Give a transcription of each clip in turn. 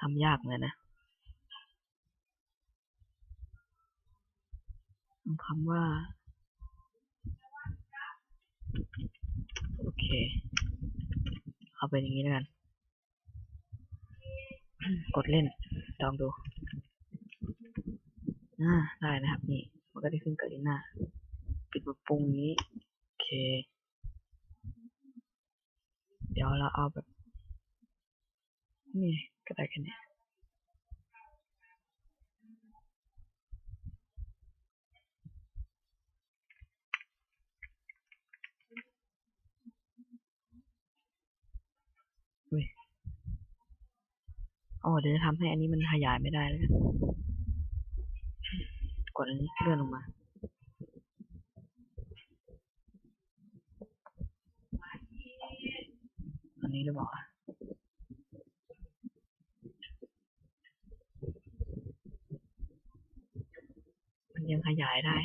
ทำยากเลยนะคำว่า โอเค เอาเป็นอย่างนี้แล้วกัน กดเล่น ลองดูอ่าได้นะครับนี่ มันก็ได้ขึ้นกาลิน่าปิดปรับปรุงนี้ โอเค เดี๋ยวเราเอาแบบ นี่ ก็ได้แค่นี้อุ้ยอ๋อเดี๋ยวจะทำให้อันนี้มันขยายไม่ได้แล้วกันกดอันนี้เลื่อนลงมาอันนี้หรือเปล่าอะมันยัง ขยายได้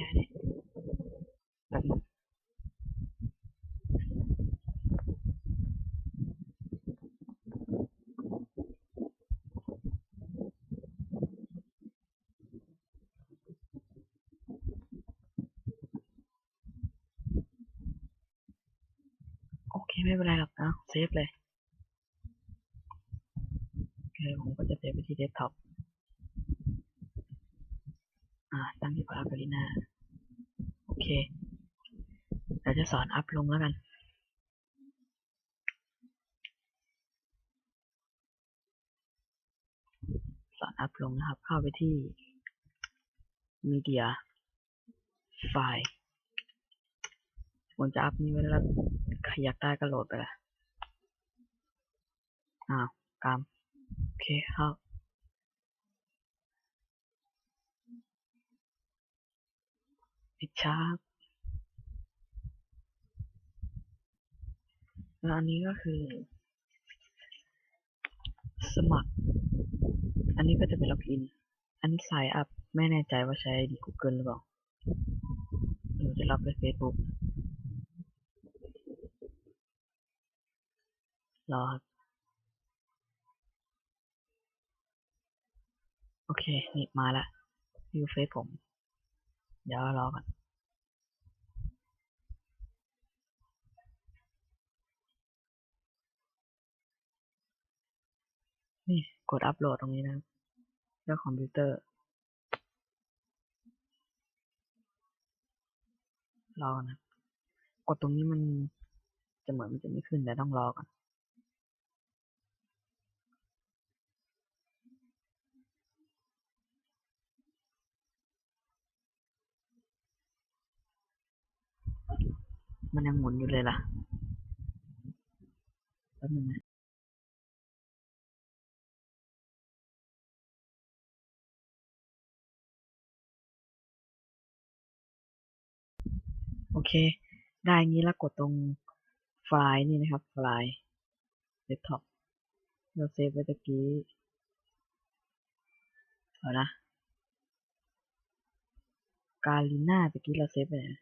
โอเค ไม่เป็นไรหรอกนะเซฟเลยโอเคผมก็จะเซฟไปที่เดสก์ท็อป อ่าตั้งที่พาร์กาลิน่าโอเคเราจะสอนอัพลงแล้วกันสอนอัพลงนะครับ เข้าไปที่ Media ไฟล์ผมจะอัพนี้ไว้แล้วใครอยากได้ก็โหลดไปละอ้าวกามโอเคเข้า ปิดชาร์ปแล้วอันนี้ก็คือ สมัคร อันนี้ก็จะเป็นล็อกอิน อันนี้ sign up ไม่แน่ใจว่าใช้ดี Google หรือเปล่าหรือจะรับด้วย Facebook รอครับโอเค นี่มาละวิวเฟซผม เดี๋ยวรอก่อนนี่กดอัปโหลดตรงนี้นะครับเลือกคอมพิวเตอร์ รอก่อนนะ กดตรงนี้มันจะเหมือนมันจะไม่ขึ้นแต่ต้องรอก่อน มันยังหมุนอยู่เลยล่ะแป๊บนึงนะโอเค ได้งี้แล้วกดตรงไฟล์นี่นะครับ ไฟล์เดสก์ท็อปเราเซฟไว้ตะกี้เอานะกาลิน่าตะกี้เราเซฟไปไหนนะ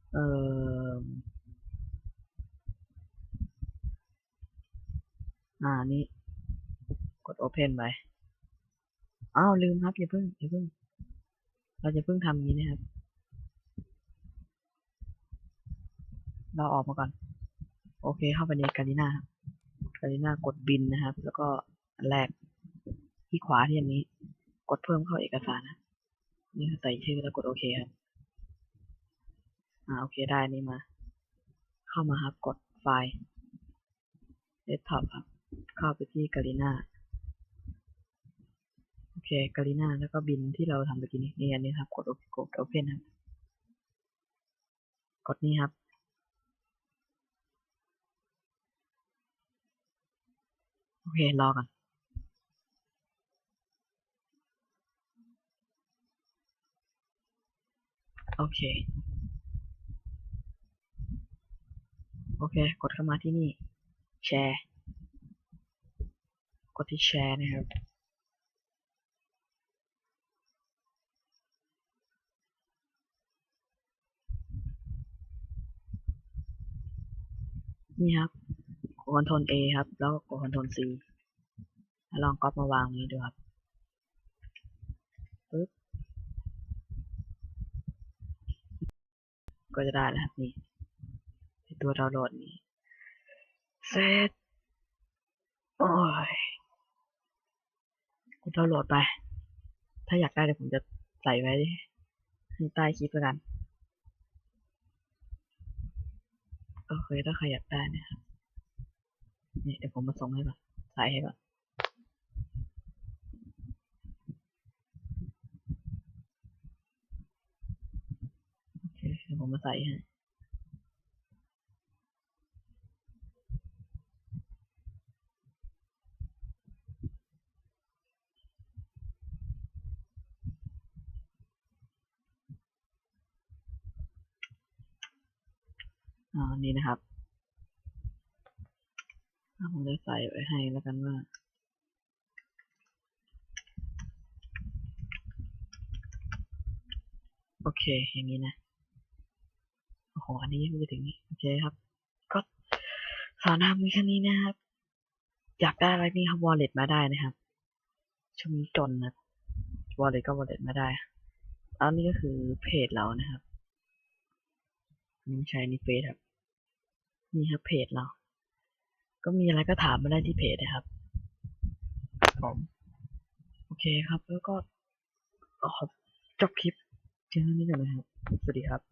เอ่อานี่กด Open ไป อ้าว ลืมครับอย่าเพิ่งอย่าเพิ่ง เราจะเพิ่งทำอย่างนี้นะครับ เราออกมาก่อน โอเค เข้าไปในกาลิน่าครับกาลิน่ากดบินนะครับ แล้วก็แรกที่ขวาที่อันนี้ กดเพิ่มเข้าเอกสารนะ นี่ใส่ชื่อแล้วกดโอเคครับ อ่าโอเคได้นี่มา เข้ามาครับกดไฟล์เดสก์ท็อปครับ เข้าไปที่กาลิน่าโอเคกาลิน่าแล้วก็บินที่เราทำเมื่อกี้นี้นี่อันนี้ครับ กดกดโอเพนครับ กดนี่ครับโอเครอก่อนโอเค โอเค กดเข้ามาที่นี่ แชร์ กดที่แชร์นะครับนี่ครับโอคอนโทรล A ครับ แล้วกดคอนโทรล C แล้วลองก๊อปมาวางนี้ดูครับปึ๊บก็จะได้แล้วครับนี่ ตัวดาวโหลดนี้เสร็จโอ้ยกดดาวน์โหลดไป ถ้าอยากได้เดี๋ยวผมจะใส่ไว้ข้างใต้คลิปแล้วกัน โอเค ถ้าใครอยากได้นะครับ นี่เดี๋ยวผมมาส่งให้ก่อนใส่ให้ก่อนโอเคเดี๋ยวผมมาใส่ให้ อ่านี่นะครับผมจะใส่ไว้ให้แล้วกันว่าโอเค อย่างนี้นะ โอ้โห อันนี้ยังไม่ถึงนี่โอเคครับ ก็สอนทำมีแค่นี้นะครับ อยากได้อะไรนี่ครับ wallet มาได้นะครับช่วงนี้จนนะ wallet ก็ wallet มาได้แล้วนี่ก็คือเพจเรานะครับ นนี่ไม่ใช่นี่เฟซครับ นี่ครับเพจเรา ก็มีอะไรก็ถามมาได้ที่เพจนะครับผมโอเคครับ แล้วก็ขอจบคลิปเพียงเท่านี้ก่อนนะครับ สวัสดีครับ